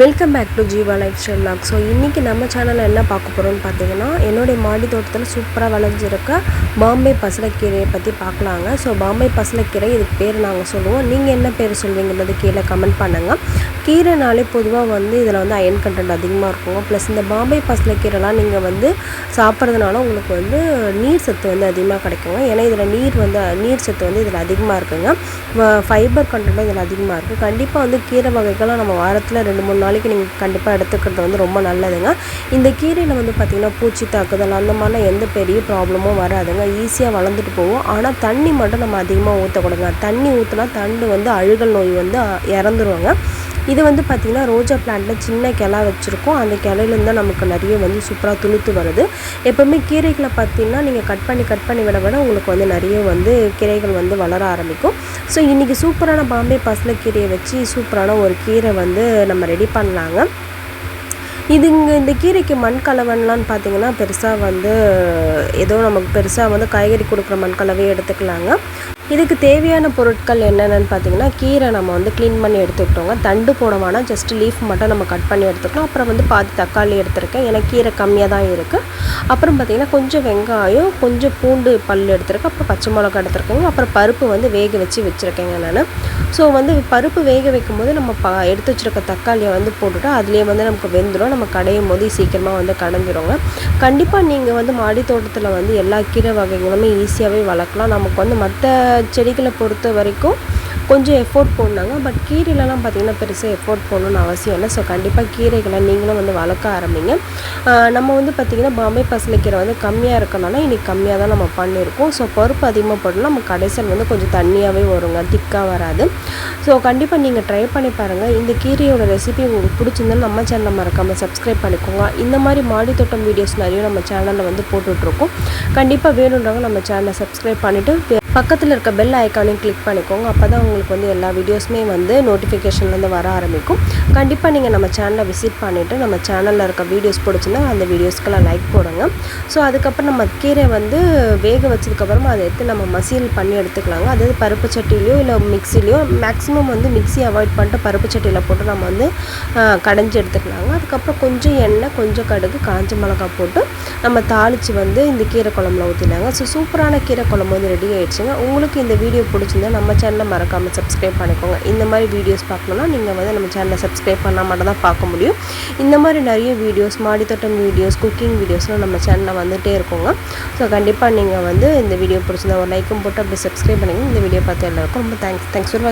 Welcome back to Jeeva lifestyle log so இன்றைக்கி நம்ம சேனலில் என்ன பார்க்க போகிறோம்னு பார்த்தீங்கன்னா என்னுடைய மாடி தோட்டத்தில் சூப்பராக விளைஞ்சிருக்க பாம்பே பசலைக்கீரையை பற்றி பார்க்கலாங்க. ஸோ பாம்பே பசலைக்கீரை இதுக்கு பேர் நாங்கள் சொல்லுவோம். நீங்கள் என்ன பேர் சொல்வீங்கிறது கீழே கமெண்ட் பண்ணுங்கள் கீரைனாலே பொதுவாக வந்து இதில் வந்து அயன் கண்டென்ட் அதிகமாக இருக்குங்க. ப்ளஸ் இந்த பாம்பே பசலைக்கீரைலாம் நீங்கள் வந்து சாப்பிட்றதுனால உங்களுக்கு வந்து நீர் சத்து வந்து அதிகமாக கிடைக்குங்க. ஏன்னா இதில் நீர் வந்து நீர் சத்து வந்து இதில் அதிகமாக இருக்குங்க. ஃபைபர் கண்டென்ட்டும் இதில் அதிகமாக இருக்குது கண்டிப்பாக வந்து கீரை வகைகள்லாம் நம்ம வாரத்தில் ரெண்டு மூணு நாளைக்கு நீங்கள் கண்டிப்பாக எடுத்துக்கிறது வந்து ரொம்ப நல்லதுங்க. இந்த கீரையில் வந்து பார்த்திங்கன்னா பூச்சி தாக்குதல் அந்த மாதிரிலாம் எந்த பெரிய ப்ராப்ளமும் வராதுங்க. ஈஸியாக வளர்ந்துட்டு போகும். ஆனால் தண்ணி மட்டும் நம்ம அதிகமாக ஊற்றக்கூடாதுங்க தண்ணி ஊற்றினா தண்டு வந்து அழுகல் நோய் வந்து இறந்துருவாங்க இது வந்து பார்த்திங்கன்னா ரோஜா பிளான்ட்டில் சின்ன கிளா வச்சுருக்கோம். அந்த கிளையிலேருந்து தான் நமக்கு நிறைய வந்து சூப்பராக துளுத்து வருது. எப்போவுமே கீரைகளை பார்த்திங்கன்னா நீங்கள் கட் பண்ணி கட் பண்ணி விட விட உங்களுக்கு வந்து நிறைய வந்து கீரைகள் வந்து வளர ஆரம்பிக்கும். ஸோ இன்றைக்கி சூப்பரான பாம்பே பசலைக்கீரையை வச்சு சூப்பரான ஒரு கீரை வந்து நம்ம ரெடி பண்ணலாங்க. இது இங்கே இந்த கீரைக்கு மண் கலவன்லான்னு பார்த்தீங்கன்னா பெருசாக வந்து ஏதோ நமக்கு பெருசாக வந்து காய்கறி கொடுக்குற மண் கலவையே எடுத்துக்கலாங்க. இதுக்கு தேவையான பொருட்கள் என்னென்னு பார்த்தீங்கன்னா கீரை நம்ம வந்து க்ளீன் பண்ணி எடுத்துக்கிட்டோங்க. தண்டு போட வேணாம். ஜஸ்ட் லீஃப் மட்டும் நம்ம கட் பண்ணி எடுத்துக்கலாம் அப்புறம் வந்து பாதி தக்காளி எடுத்திருக்கேன். ஏன்னா கீரை கம்மியாக தான் இருக்குது அப்புறம் பார்த்திங்கன்னா கொஞ்சம் வெங்காயம் கொஞ்சம் பூண்டு பல் எடுத்திருக்கேன். அப்புறம் பச்சை மிளகா எடுத்துருக்கேங்க. அப்புறம் பருப்பு வந்து வேக வச்சு வச்சுருக்கேங்க நான். ஸோ வந்து பருப்பு வேக வைக்கும்போது நம்ம ப எடுத்து வச்சுருக்க தக்காளியை வந்து போட்டுவிட்டு அதுலேயே வந்து நமக்கு வெந்துடும் நம்ம கடையும் போது சீக்கிரமாக வந்து கடைஞ்சிருங்க கண்டிப்பாக நீங்கள் வந்து மாடி தோட்டத்தில் வந்து எல்லா கீரை வகைகளுமே ஈஸியாகவே வளர்க்கலாம். நமக்கு வந்து மற்ற செடிகளை பொறுத்த வரைக்கும் கொஞ்சம் எஃபோர்ட் போடணுங்க பட் கீரையிலலாம் பார்த்திங்கன்னா பெருசாக எஃபோர்ட் போடணும்னு அவசியம் இல்லை. ஸோ கண்டிப்பாக கீரைகளை நீங்களும் வந்து வளர்க்க ஆரம்பிங்க. நம்ம வந்து பார்த்திங்கன்னா பாம்பே பசலைக்கீரை வந்து கம்மியாக இருக்கனால இன்றைக்கி கம்மியாக தான் நம்ம பண்ணியிருக்கோம். ஸோ பருப்பு அதிகமாக போடணும் நம்ம கடைசியில் வந்து கொஞ்சம் தண்ணியாகவே வருங்க. திக்காக வராது. ஸோ கண்டிப்பாக நீங்கள் ட்ரை பண்ணி பாருங்கள் இந்த கீரையோட ரெசிபி உங்களுக்கு பிடிச்சிருந்தாலும் நம்ம சேனலில் மறக்காமல் சப்ஸ்கிரைப் பண்ணிக்கோங்க. இந்த மாதிரி மாடி தோட்டம் வீடியோஸ் நிறைய நம்ம சேனலில் வந்து போட்டுட்ருக்கோம். கண்டிப்பாக வேணுன்றவங்க நம்ம சேனலை சப்ஸ்கிரைப் பண்ணிவிட்டு பக்கத்தில் இருக்க பெல் ஐக்கானையும் கிளிக் பண்ணிக்கோங்க. அப்போ தான் உங்களுக்கு வந்து எல்லா வீடியோஸுமே வந்து நோட்டிஃபிகேஷன்லேருந்து வர ஆரம்பிக்கும். கண்டிப்பாக நீங்கள் நம்ம சேனலை விசிட் பண்ணிவிட்டு நம்ம சேனலில் இருக்க வீடியோஸ் பிடிச்சின்னா அந்த வீடியோஸ்க்கெல்லாம் லைக் போடுங்க. ஸோ அதுக்கப்புறம் நம்ம கீரை வந்து வேக வச்சதுக்கப்புறமா அதை எடுத்து நம்ம மசியல் பண்ணி எடுத்துக்கலாங்க. அதாவது பருப்பு சட்டிலையோ இல்லை மிக்சிலையோ மேக்ஸிமம் வந்து மிக்சி அவாய்ட் பண்ணிட்டு பருப்பு சட்டியில் போட்டு நம்ம வந்து கடைஞ்சி எடுத்துக்கலாங்க. அதுக்கப்புறம் கொஞ்சம் எண்ணெய் கொஞ்சம் கடுகு காஞ்ச மிளகா போட்டு நம்ம தாளித்து வந்து இந்த கீரை குழம்புல ஊற்றினாங்க ஸோ சூப்பரான கீரை குழம்பு வந்து ரெடி ஆகிடுச்சுங்க உங்களுக்கு இந்த வீடியோ பிடிச்சிருந்தா நம்ம சேனலை மறக்காமல் சப்ஸ்கிரைப் பண்ணிக்கோங்க. இந்த மாதிரி வீடியோஸ் பார்க்கணுன்னா நீங்கள் வந்து நம்ம சேனலை சப்ஸ்கிரைப் பண்ணால் மட்டும் தான் பார்க்க முடியும். இந்த மாதிரி நிறைய வீடியோஸ் மாடித்தோட்டம் வீடியோஸ் குக்கிங் வீடியோஸ்லாம் நம்ம சேனலில் வந்துகிட்டே இருக்கோங்க. ஸோ கண்டிப்பாக நீங்கள் வந்து இந்த வீடியோ பிடிச்சிருந்தா ஒரு லைக்கும் போட்டு அப்படி சப்ஸ்கிரைப் பண்ணிங்க இந்த வீடியோ பார்த்து எல்லாருக்கும் ரொம்ப தேங்க்ஸ் தேங்க்ஸ் ஃபார்